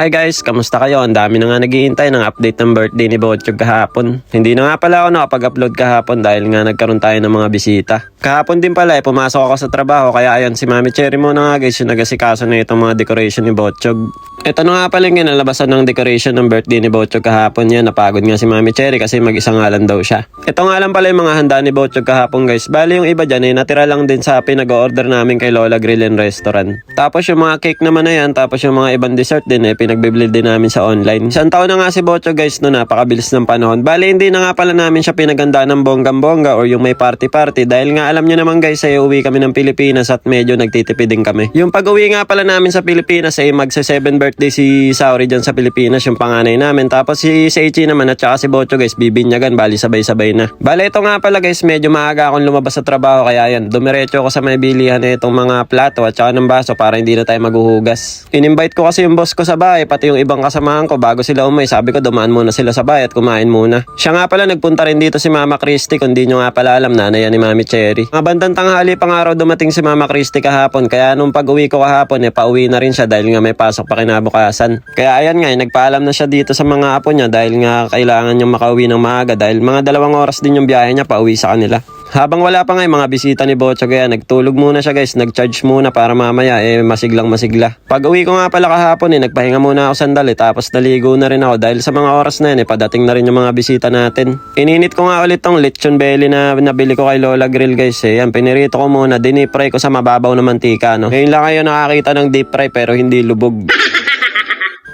Hi guys, kamusta kayo? Ang dami na nga naghihintay ng update ng birthday ni Botchog kahapon. Hindi na nga pala ako nakapag-upload kahapon dahil nga nagkaroon tayo ng mga bisita. Kahapon din pala eh, pumasok ako sa trabaho kaya ayun si Mami Cherry muna nga guys yung nagasikaso na itong mga decoration ni Botchog. Ito na nga pala yung kinalabasan ng decoration ng birthday ni Botchog kahapon yan. Napagod nga si Mami Cherry kasi mag-isang nga lang daw siya. Ito nga lang pala yung mga handa ni Botchog kahapon guys. Bali yung iba dyan eh, natira lang din sa pinag-order namin kay Lola Grill and Restaurant. Tapos yung mga cake naman na yan, tapos yung mga ibang dessert din eh, pinagbibili din namin sa online. Isang taon na nga si Botchog guys no, napakabilis ng panahon. Bali hindi na nga pala namin siya pinaganda ng bonggang-bongga or yung may party-party dahil nga alam nyo naman guys ay uwi kami ng Pilipinas at medyo nagtitipid din kami. Yung pag-uwi nga pala namin sa Pilipinas ay magsa 7 birthday si Sauri dyan sa Pilipinas, yung panganay namin. Tapos si Seichi naman at saka si Bocho guys, bibinyagan, bali sabay-sabay na. Bali ito nga pala guys, medyo maaga akong lumabas sa trabaho kaya yan, dumiretso ako sa may bilihan na itong mga plato at saka ng baso para hindi na tayo maghuhugas. In-invite ko kasi yung boss ko sa bahay, pati yung ibang kasamahan ko bago sila umay. Sabi ko dumaan muna sila sa bahay at kumain muna. Siya nga pala nagpunta rin dito si Mama Christy, kung di nyo nga pala alam, nanay ni Mami Cherry. Mga bandang tanghali pang araw dumating si Mama Christy kahapon, kaya nung pag-uwi ko kahapon, eh, pauwi na rin siya dahil nga may pasok pa kinabukasan. Kaya ayan nga, eh, nagpaalam na siya dito sa mga apo niya dahil nga kailangan niyang makauwi ng maaga dahil mga dalawang oras din yung biyahe niya pauwi sa kanila. Habang wala pa nga yung mga bisita ni Bocho kaya nagtulog muna siya guys, nag-charge muna para mamaya eh masiglang masigla. Pag uwi ko nga pala kahapon eh, nagpahinga muna ako sandali tapos naligo na rin ako dahil sa mga oras na yun eh, padating na rin yung mga bisita natin. Ininit ko nga ulit tong lechon belly na nabili ko kay Lola Grill guys eh. Yan, pinirito ko muna, dinipry ko sa mababaw na mantika no. Ngayon lang kayo nakakita ng deep fry pero hindi lubog.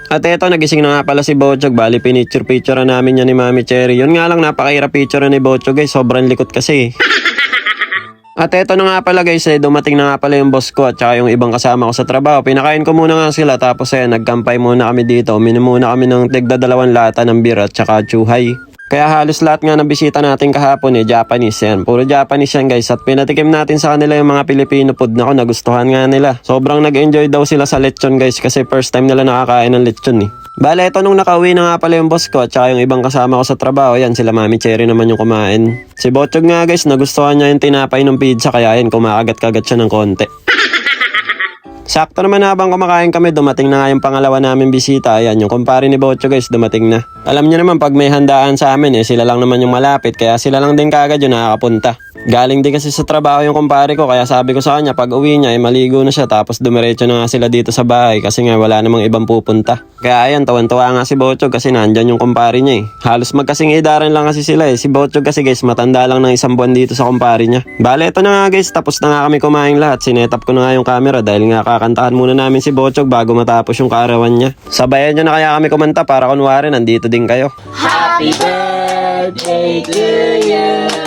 At eto, nagising na nga pala si Bochog. Bali, pinicture-picture namin yan ni Mami Cherry. Yun nga lang, napakahirap picture ni Bochog guys. Sobrang likot kasi. At eto na nga pala guys, eh, dumating na nga pala yung boss ko at saka yung ibang kasama ko sa trabaho. Pinakain ko muna nga sila tapos eh, nagkampay muna kami dito. Uminom muna kami ng tigda dalawang lata ng beer at saka chuhay. Kaya halos lahat nga ng bisita natin kahapon eh, Japanese yan. Puro Japanese yan guys. At pinatikim natin sa kanila yung mga Pilipino food na nagustuhan nga nila. Sobrang nag-enjoy daw sila sa lechon guys kasi first time nila nakakain ng lechon eh. Bale, ito nung nakauwi na nga pala yung boss ko at saka yung ibang kasama ko sa trabaho, yan sila Mami Cherry naman yung kumain. Si Botchog nga guys, nagustuhan niya yung tinapay ng pizza kaya yan, kumakagat-kagat siya ng konti. Sakto naman habang kumakain kami, dumating na nga yung pangalawa namin bisita. Ayan, yung kumpare ni Bocho guys, dumating na. Alam niyo naman, pag may handaan sa amin, eh, sila lang naman yung malapit. Kaya sila lang din kagad yung nakakapunta. Galing din kasi sa trabaho yung kumpare ko, kaya sabi ko sa kanya, pag uwi niya, eh, maligo na siya. Tapos dumiretso na nga sila dito sa bahay kasi nga wala namang ibang pupunta. Kaya ayan, tawan-tawa nga si Bochog kasi nandyan yung kumpare niya eh. Halos magkasing edaran lang kasi sila eh. Si Bochog kasi guys, matanda lang ng isang buwan dito sa kumpare niya. Bale, ito na nga guys, tapos na nga kami kumain lahat. Sinetap ko na nga yung camera dahil nga kakantahan muna namin si Bochog bago matapos yung kaarawan niya. Sabayan niyo na kaya kami kumanta para kunwari nandito din kayo. Happy birthday to you.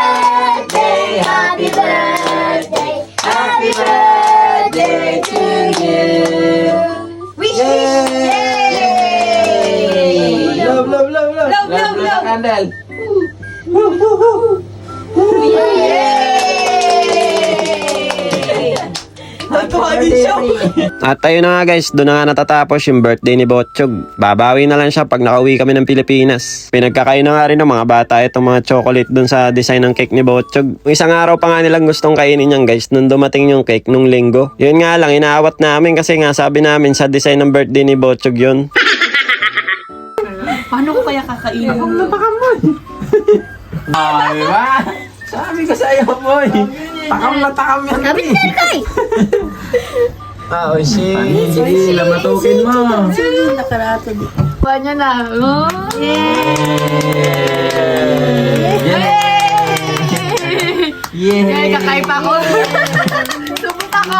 At ayun na nga guys, doon na nga natatapos yung birthday ni Botchog. Babawi na lang siya pag nakauwi kami ng Pilipinas. Pinagkakain na nga rin ng mga bata itong mga chocolate doon sa design ng cake ni Botchog. Isang araw pa nga nilang gustong kainin yan guys, nung dumating yung cake nung linggo. Yun nga lang, inaawat namin kasi nga sabi namin sa design ng birthday ni Botchog yun. Paano ko kaya kakainin? Ah, di ba? Sabi ko sa iyo, boy. Takam na takam yan. Sabi Kay. Ah, oh, shit. Sige, lamatukin mo. Nakarato di. Panya na. Oh. Yeah. Yay! Kakain pa ako. Subot ako.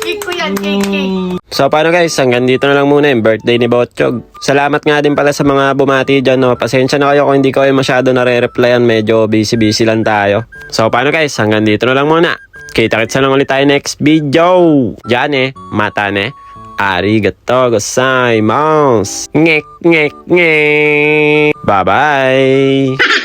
Cake ko yan, cake, cake. So paano guys, hanggang dito na lang muna yung birthday ni Botchog. Salamat nga din pala sa mga bumati dyan. No? Pasensya na kayo kung hindi ko kayo masyado nare-replyan. Medyo busy-busy lang tayo. So paano guys, hanggang dito na lang muna. Kita-kitsa lang ulit tayo next video. Diyan eh, mata ne. Arigato gozaimasu. Ngek, ngek, ngek. Bye-bye.